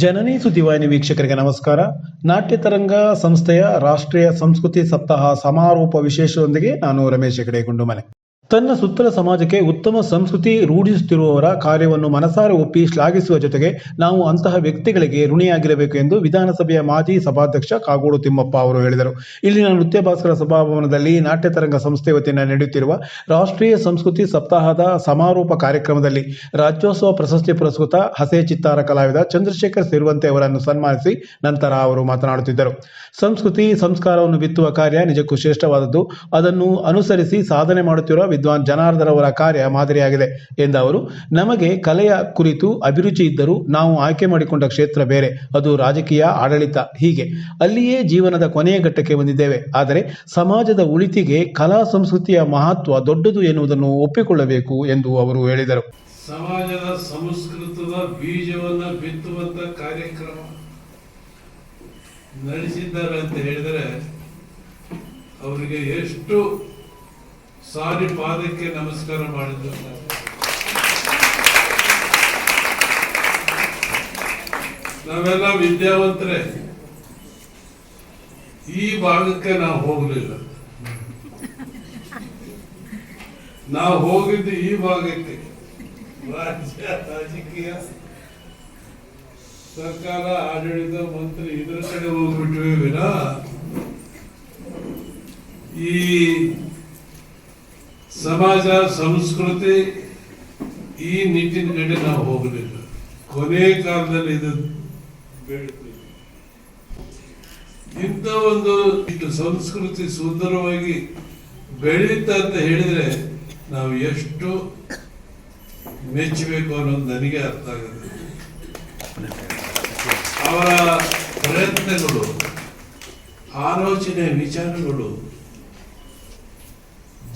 ಜನನಿ ಸುದ್ದಿವಾಹಿನಿ ವೀಕ್ಷಕರಿಗೆ ನಮಸ್ಕಾರ. ನಾಟ್ಯ ತರಂಗ ಸಂಸ್ಥೆಯ ರಾಷ್ಟ್ರೀಯ ಸಂಸ್ಕೃತಿ ಸಪ್ತಾಹ ಸಮಾರೋಪ ವಿಶೇಷದೊಂದಿಗೆ ನಾನು ರಮೇಶ್ ಹೆಗಡೆ ಗುಂಡುಮನೆ ತನ್ನ ಸುತ್ತಲ ಸಮಾಜಕ್ಕೆ ಉತ್ತಮ ಸಂಸ್ಕೃತಿ ರೂಢಿಸುತ್ತಿರುವವರ ಕಾರ್ಯವನ್ನು ಮನಸಾರೆ ಒಪ್ಪಿ ಶ್ಲಾಘಿಸುವ ಜೊತೆಗೆ ನಾವು ಅಂತಹ ವ್ಯಕ್ತಿಗಳಿಗೆ ಋಣಿಯಾಗಿರಬೇಕು ಎಂದು ವಿಧಾನಸಭೆಯ ಮಾಜಿ ಸಭಾಧ್ಯಕ್ಷ ಕಾಗೋಡು ತಿಮ್ಮಪ್ಪ ಅವರು ಹೇಳಿದರು. ಇಲ್ಲಿನ ನೃತ್ಯ ಭಾಸ್ಕರ ಸಭಾಭವನದಲ್ಲಿ ನಾಟ್ಯ ತರಂಗ ಸಂಸ್ಥೆ ವತಿಯಿಂದ ನಡೆಯುತ್ತಿರುವ ರಾಷ್ಟ್ರೀಯ ಸಂಸ್ಕೃತಿ ಸಪ್ತಾಹದ ಸಮಾರೋಪ ಕಾರ್ಯಕ್ರಮದಲ್ಲಿ ರಾಜ್ಯೋತ್ಸವ ಪ್ರಶಸ್ತಿ ಪುರಸ್ಕೃತ ಹಸೆ ಚಿತ್ತಾರ ಕಲಾವಿದ ಚಂದ್ರಶೇಖರ್ ಸಿರುವಂತೆ ಅವರನ್ನು ಸನ್ಮಾನಿಸಿ ನಂತರ ಅವರು ಮಾತನಾಡುತ್ತಿದ್ದರು. ಸಂಸ್ಕೃತಿ ಸಂಸ್ಕಾರವನ್ನು ಬಿತ್ತುವ ಕಾರ್ಯ ನಿಜಕ್ಕೂ ಶ್ರೇಷ್ಠವಾದದ್ದು. ಅದನ್ನು ಅನುಸರಿಸಿ ಸಾಧನೆ ಮಾಡುತ್ತಿರುವ ವಿದ್ವಾನ್ ಜನಾರ್ದನ್ ಅವರ ಕಾರ್ಯ ಮಾದರಿಯಾಗಿದೆ ಎಂದ ಅವರು, ನಮಗೆ ಕಲೆಯ ಕುರಿತು ಅಭಿರುಚಿ ಇದ್ದರೂ ನಾವು ಆಯ್ಕೆ ಮಾಡಿಕೊಂಡ ಕ್ಷೇತ್ರ ಬೇರೆ, ಅದು ರಾಜಕೀಯ, ಆಡಳಿತ, ಹೀಗೆ. ಅಲ್ಲಿಯೇ ಜೀವನದ ಕೊನೆಯ ಘಟ್ಟಕ್ಕೆ ಬಂದಿದ್ದೇವೆ. ಆದರೆ ಸಮಾಜದ ಉಳಿತಿಗೆ ಕಲಾ ಸಂಸ್ಕೃತಿಯ ಮಹತ್ವ ದೊಡ್ಡದು ಎನ್ನುವುದನ್ನು ಒಪ್ಪಿಕೊಳ್ಳಬೇಕು ಎಂದು ಅವರು ಹೇಳಿದರು. ಸಮಾಜದ ಸಂಸ್ಕೃತದ ಬೀಜವನ್ನು ಬಿತ್ತುವಂತ ಕಾರ್ಯಕ್ರಮ ನಡೆಸಿದ್ದಾರೆ ಅಂತ ಹೇಳಿದರೆ, ಅವರಿಗೆ ಎಷ್ಟು ಸಾರಿ ಪಾದಕ್ಕೆ ನಮಸ್ಕಾರ ಮಾಡಿದ್ದು ನಾವೆಲ್ಲ ವಿದ್ಯಾವಂತರೇ, ಈ ಭಾಗಕ್ಕೆ ನಾವು ಹೋಗಲಿಲ್ಲ. ನಾವು ಹೋಗಿದ್ದು ಈ ಭಾಗಕ್ಕೆ. ರಾಜ್ಯ, ರಾಜಕೀಯ, ಸರ್ಕಾರ, ಆಡಳಿತ, ಮಂತ್ರಿ, ಇದರ ಕಡೆ ಹೋಗ್ಬಿಟ್ವಿ ಈ ಸಮಾಜ, ಸಂಸ್ಕೃತಿ ಈ ನಿಟ್ಟಿನ ಕಡೆ ನಾವು ಹೋಗಲಿಲ್ಲ ಕೊನೆ ಕಾಲದಲ್ಲಿ ಇದು ಇಂಥ ಒಂದು ಇಷ್ಟು ಸಂಸ್ಕೃತಿ ಸುಂದರವಾಗಿ ಬೆಳೀತ ಅಂತ ಹೇಳಿದ್ರೆ ನಾವು ಎಷ್ಟು ಮೆಚ್ಚಬೇಕು ಅನ್ನೋದು ನನಗೆ ಅರ್ಥ ಆಗುತ್ತೆ. ಅವರ ಪ್ರಯತ್ನಗಳು, ಆಲೋಚನೆ, ವಿಚಾರಗಳು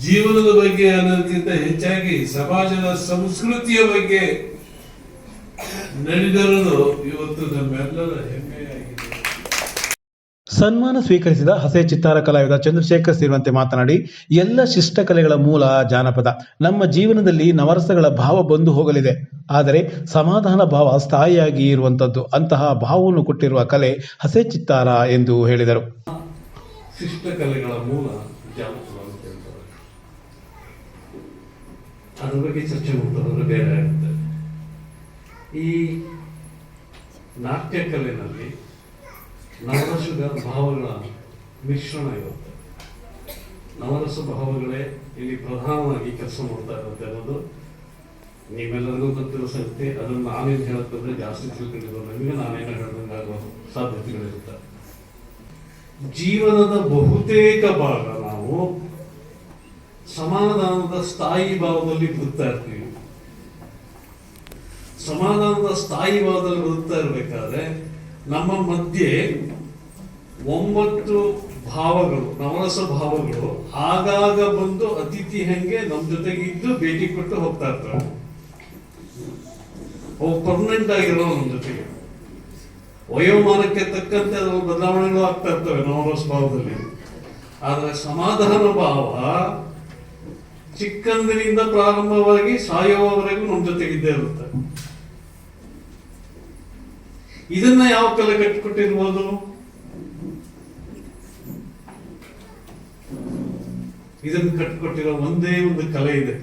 ಜೀವನದ ಬಗ್ಗೆ ಅನ್ನೋದಕ್ಕಿಂತ ಹೆಚ್ಚಾಗಿ ಸಮಾಜದ ಸಂಸ್ಕೃತಿಯ ಬಗ್ಗೆ ನಡೆದಿರೋದು ಇವತ್ತು ನಮ್ಮೆಲ್ಲರ ಹೆಮ್ಮೆಯಾಗಿದೆ. ಸನ್ಮಾನ ಸ್ವೀಕರಿಸಿದ ಹಸೆ ಚಿತ್ತಾರ ಕಲಾವಿದ ಚಂದ್ರಶೇಖರ್ ಸೇರುವಂತೆ ಮಾತನಾಡಿ ಎಲ್ಲ ಶಿಷ್ಟ ಕಲೆಗಳ ಮೂಲ ಜಾನಪದ. ನಮ್ಮ ಜೀವನದಲ್ಲಿ ನವರಸಗಳ ಭಾವ ಬಂದು ಹೋಗಲಿದೆ. ಆದರೆ ಸಮಾಧಾನ ಭಾವ ಸ್ಥಾಯಿಯಾಗಿ ಇರುವಂತದ್ದು ಅಂತಹ ಭಾವವನ್ನು ಕೊಟ್ಟಿರುವ ಕಲೆ ಹಸೆ ಚಿತ್ತಾರ ಎಂದು ಹೇಳಿದರು. ಶಿಷ್ಟ ಕಲೆಗಳ ಮೂಲ ಜಾನಪದ ಅದ್ರ ಬಗ್ಗೆ ಚರ್ಚೆ ಮಾಡ್ತಾರೆ ಬೇರೆ ಆಗುತ್ತೆ. ಈ ನಾಟ್ಯ ಕಲೆನಲ್ಲಿ ನವರಸದ ಭಾವಗಳ ಮಿಶ್ರಣ ಇರುತ್ತೆ. ನವರಸ ಭಾವಗಳೇ ಇಲ್ಲಿ ಪ್ರಧಾನವಾಗಿ ಕೆಲಸ ಮಾಡ್ತಾ ಇರುತ್ತೆ ಅನ್ನೋದು ನೀವೆಲ್ಲರಿಗೂ ಗೊತ್ತಿರೋ ಸಂಗತಿ ಅದನ್ನು ನಾನೇನು ಹೇಳತ್ತಂದ್ರೆ ಜಾಸ್ತಿ ತಿಳ್ಕೊಂಡಿರೋ ನಮಗೆ ನಾನೇನು ಹೇಳ್ದಂಗೆ ಸಾಧ್ಯತೆಗಳಿರುತ್ತೆ. ಜೀವನದ ಬಹುತೇಕ ಭಾಗ ನಾವು ಸಮಾಧಾನದ ಸ್ಥಾಯಿ ಭಾವದಲ್ಲಿ ಬದುಕ್ತಾ ಇರ್ತೀವಿ. ಸಮಾಧಾನದ ಸ್ಥಾಯಿ ಭಾವದಲ್ಲಿ ಬದುಕ್ತಾ ಇರಬೇಕಾದ್ರೆ ನಮ್ಮ ಮಧ್ಯೆ ಒಂಬತ್ತು ಭಾವಗಳು, ನವರಸ ಭಾವಗಳು ಆಗಾಗ ಬಂದು ಅತಿಥಿ ಹೆಂಗೆ ನಮ್ಮ ಜೊತೆಗೆ ಇದ್ದು ಭೇಟಿ ಕೊಟ್ಟು ಹೋಗ್ತಾ ಇರ್ತಾರೆ ಅವು ಪರ್ಮನೆಂಟ್ ಆಗಿರೋ ನಮ್ಮ ಜೊತೆಗೆ. ವಯೋಮಾನಕ್ಕೆ ತಕ್ಕಂತೆ ಅದರ ಬದಲಾವಣೆಗಳು ಆಗ್ತಾ ಇರ್ತವೆ ನವರಸ ಭಾವದಲ್ಲಿ. ಆದರೆ ಸಮಾಧಾನ ಭಾವ ಚಿಕ್ಕಂದಿನಿಂದ ಪ್ರಾರಂಭವಾಗಿ ಸಾಯುವವರೆಗೂ ನಮ್ಮ ಜೊತೆಗಿದ್ದೇ ಇರುತ್ತೆ. ಇದನ್ನ ಯಾವ ಕಲೆ ಕಟ್ಟಿಕೊಟ್ಟಿರ್ಬೋದು? ಇದನ್ನ ಕಟ್ಟಿಕೊಟ್ಟಿರೋ ಒಂದೇ ಒಂದು ಕಲೆ ಇದೆ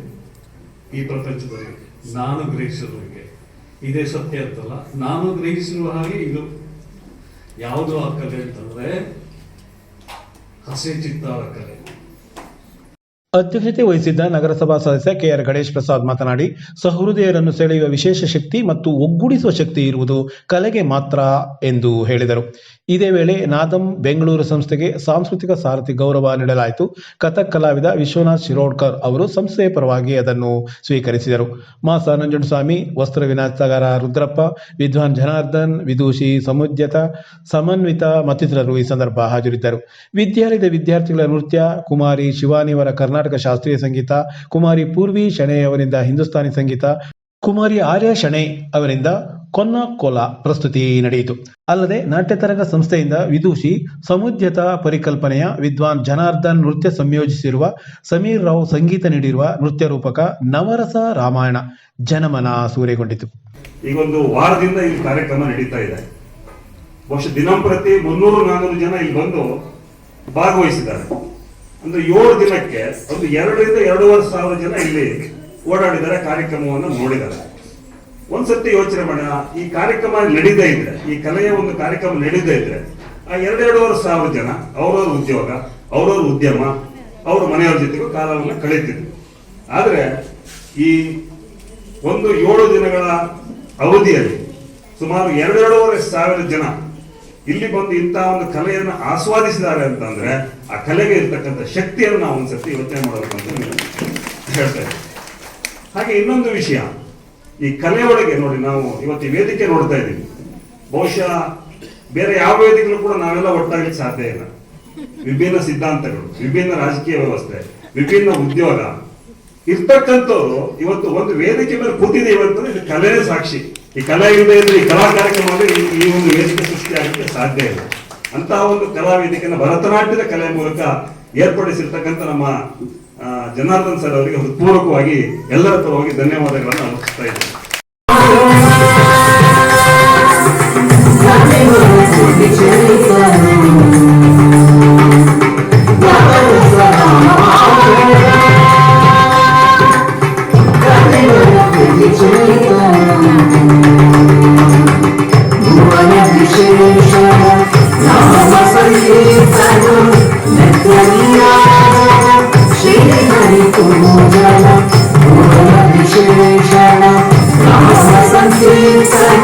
ಈ ಪ್ರಪಂಚದಲ್ಲಿ. ನಾನು ಗ್ರಹಿಸಿರುವಿಕೆ ಇದೇ ಸತ್ಯ ಅಂತಲ್ಲ, ನಾನು ಗ್ರಹಿಸಿರುವ ಹಾಗೆ ಇದು. ಯಾವುದು ಆ ಕಲೆ ಅಂತಂದ್ರೆ ಹಸಿ ಚಿತ್ತಾರ ಕಲೆ. ಅಧ್ಯಕ್ಷತೆ ವಹಿಸಿದ್ದ ನಗರಸಭಾ ಸದಸ್ಯ ಕೆಆರ್ ಗಣೇಶ್ ಪ್ರಸಾದ್ ಮಾತನಾಡಿ, ಸಹೃದಯರನ್ನು ಸೆಳೆಯುವ ವಿಶೇಷ ಶಕ್ತಿ ಮತ್ತು ಒಗ್ಗೂಡಿಸುವ ಶಕ್ತಿ ಇರುವುದು ಕಲೆಗೆ ಮಾತ್ರ ಎಂದು ಹೇಳಿದರು. ಇದೇ ವೇಳೆ ನಾದಂ ಬೆಂಗಳೂರು ಸಂಸ್ಥೆಗೆ ಸಾಂಸ್ಕೃತಿಕ ಸಾರಥಿ ಗೌರವ ನೀಡಲಾಯಿತು. ಕಥಕ್ ಕಲಾವಿದ ವಿಶ್ವನಾಥ್ ಶಿರೋಡ್ಕರ್ ಅವರು ಸಂಸ್ಥೆಯ ಪರವಾಗಿ ಅದನ್ನು ಸ್ವೀಕರಿಸಿದರು. ಮಾಸ ಸ್ವಾಮಿ ವಸ್ತ್ರ ವಿನ್ಯಾಸಗಾರ ರುದ್ರಪ್ಪ, ವಿದ್ವಾನ್ ಜನಾರ್ದನ್, ವಿದೂಷಿ ಸಮುದ್ಯತ, ಸಮನ್ವಿತ ಮತ್ತಿತರರು ಈ ಸಂದರ್ಭ ಹಾಜರಿದ್ದರು. ವಿದ್ಯಾಲಯದ ವಿದ್ಯಾರ್ಥಿಗಳ ನೃತ್ಯ, ಕುಮಾರಿ ಶಿವಾನಿಯವರ ಕರ್ನಾಟಕ ಶಾಸ್ತ್ರೀಯ ಸಂಗೀತ, ಕುಮಾರಿ ಪೂರ್ವಿ ಶಣೆ ಅವರಿಂದ ಹಿಂದೂಸ್ತಾನಿ ಸಂಗೀತ, ಕುಮಾರಿ ಆರ್ಯ ಶಣೆ ಅವರಿಂದ ಕೊನ್ನ ಕೋಲ ಪ್ರಸ್ತುತಿ ನಡೆಯಿತು. ಅಲ್ಲದೆ ನಾಟ್ಯತರಂಗ ಸಂಸ್ಥೆಯಿಂದ ವಿದೂಷಿ ಸಮುದ್ಯತ ಪರಿಕಲ್ಪನೆಯ ವಿದ್ವಾನ್ ಜನಾರ್ದನ್ ನೃತ್ಯ ಸಂಯೋಜಿಸಿರುವ ಸಮೀರ್ ರಾವ್ ಸಂಗೀತ ನೀಡಿರುವ ನೃತ್ಯ ರೂಪಕ ನವರಸ ರಾಮಾಯಣ ಜನಮನ ಸೂರೆಗೊಂಡಿತು. ಈಗೊಂದು ವಾರದಿಂದ ಈ ಕಾರ್ಯಕ್ರಮ ನಡೀತಾ ಇದೆ. ಬಹುಶಃ ದಿನಂಪ್ರತಿ ಮುನ್ನೂರು ನಾನ್ನೂರು ಜನ ಇಲ್ಲಿ ಬಂದು ಭಾಗವಹಿಸಿದ್ದಾರೆ. ಅಂದ್ರೆ ಏಳು ದಿನಕ್ಕೆ ಒಂದು ಎರಡರಿಂದ ಎರಡೂವರೆ ಸಾವಿರ ಜನ ಇಲ್ಲಿ ಓಡಾಡಿದ್ದಾರೆ, ಕಾರ್ಯಕ್ರಮವನ್ನು ನೋಡಿದ್ದಾರೆ. ಒಂದ್ಸತಿ ಯೋಚನೆ ಮಾಡೋಣ, ಈ ಕಾರ್ಯಕ್ರಮ ನಡೀದೇ ಇದ್ರೆ, ಈ ಕಲೆಯ ಒಂದು ಕಾರ್ಯಕ್ರಮ ನಡೀದೇ ಇದ್ರೆ, ಆ ಎರಡೆರಡೂವರೆ ಸಾವಿರ ಜನ ಅವ್ರವ್ರ ಉದ್ಯೋಗ, ಅವ್ರವ್ರ ಉದ್ಯಮ, ಅವ್ರ ಮನೆಯವ್ರ ಜೊತೆಗೂ ಕಾಲವನ್ನು ಕಳೀತಿದ್ರು. ಆದರೆ ಈ ಒಂದು ಏಳು ದಿನಗಳ ಅವಧಿಯಲ್ಲಿ ಸುಮಾರು ಎರಡೆರಡೂವರೆ ಸಾವಿರ ಜನ ಇಲ್ಲಿ ಬಂದು ಇಂತಹ ಒಂದು ಕಲೆಯನ್ನು ಆಸ್ವಾದಿಸಿದ್ದಾರೆ ಅಂತಂದ್ರೆ ಆ ಕಲೆಗೆ ಇರ್ತಕ್ಕಂಥ ಶಕ್ತಿಯನ್ನು ನಾವು ಒಂದ್ಸರ್ತಿ ಯೋಚನೆ ಮಾಡಬೇಕು ಅಂತ ಹೇಳ್ತಾ ಹಾಗೆ ಇನ್ನೊಂದು ವಿಷಯ, ಈ ಕಲೆಯೊಳಗೆ ನೋಡಿ ನಾವು ಇವತ್ತು ವೇದಿಕೆ ನೋಡ್ತಾ ಇದ್ದೀವಿ. ಬಹುಶಃ ಬೇರೆ ಯಾವ ವೇದಿಕೆಗಳು ಕೂಡ ನಾವೆಲ್ಲ ಒಟ್ಟಾಗಲಿಕ್ಕೆ ಸಾಧ್ಯ ಇಲ್ಲ. ವಿಭಿನ್ನ ಸಿದ್ಧಾಂತಗಳು, ವಿಭಿನ್ನ ರಾಜಕೀಯ ವ್ಯವಸ್ಥೆ, ವಿಭಿನ್ನ ಉದ್ಯೋಗ, ಇರ್ತಕ್ಕಂಥವ್ರು ಇವತ್ತು ಒಂದು ವೇದಿಕೆ ಮೇಲೆ ಕೂತಿದ್ದೀವಿ ಅಂತಂದ್ರೆ ಇದು ಕಲೆನೇ ಸಾಕ್ಷಿ. ಈ ಕಲೆ ಇಲ್ಲದೆ ಇದ್ರೆ ಈ ಕಲಾ ಕಾರ್ಯಕ್ರಮ ಈ ಒಂದು ವೇದಿಕೆ ಸೃಷ್ಟಿ ಆಗಲಿಕ್ಕೆ ಸಾಧ್ಯ ಇಲ್ಲ. ಅಂತಹ ಒಂದು ಕಲಾ ವೇದಿಕೆಯನ್ನು ಭರತನಾಟ್ಯದ ಕಲೆ ಮೂಲಕ ಏರ್ಪಡಿಸಿರ್ತಕ್ಕಂಥ ನಮ್ಮ ಜನಾರ್ದನ್ ಸರ್ ಅವರಿಗೆ ಹೃತ್ಪೂರ್ವಕವಾಗಿ ಎಲ್ಲರ ಪರವಾಗಿ ಧನ್ಯವಾದಗಳನ್ನು ಅರ್ಪಿಸ್ತಾ ಇದ್ದೇನೆ. Yes.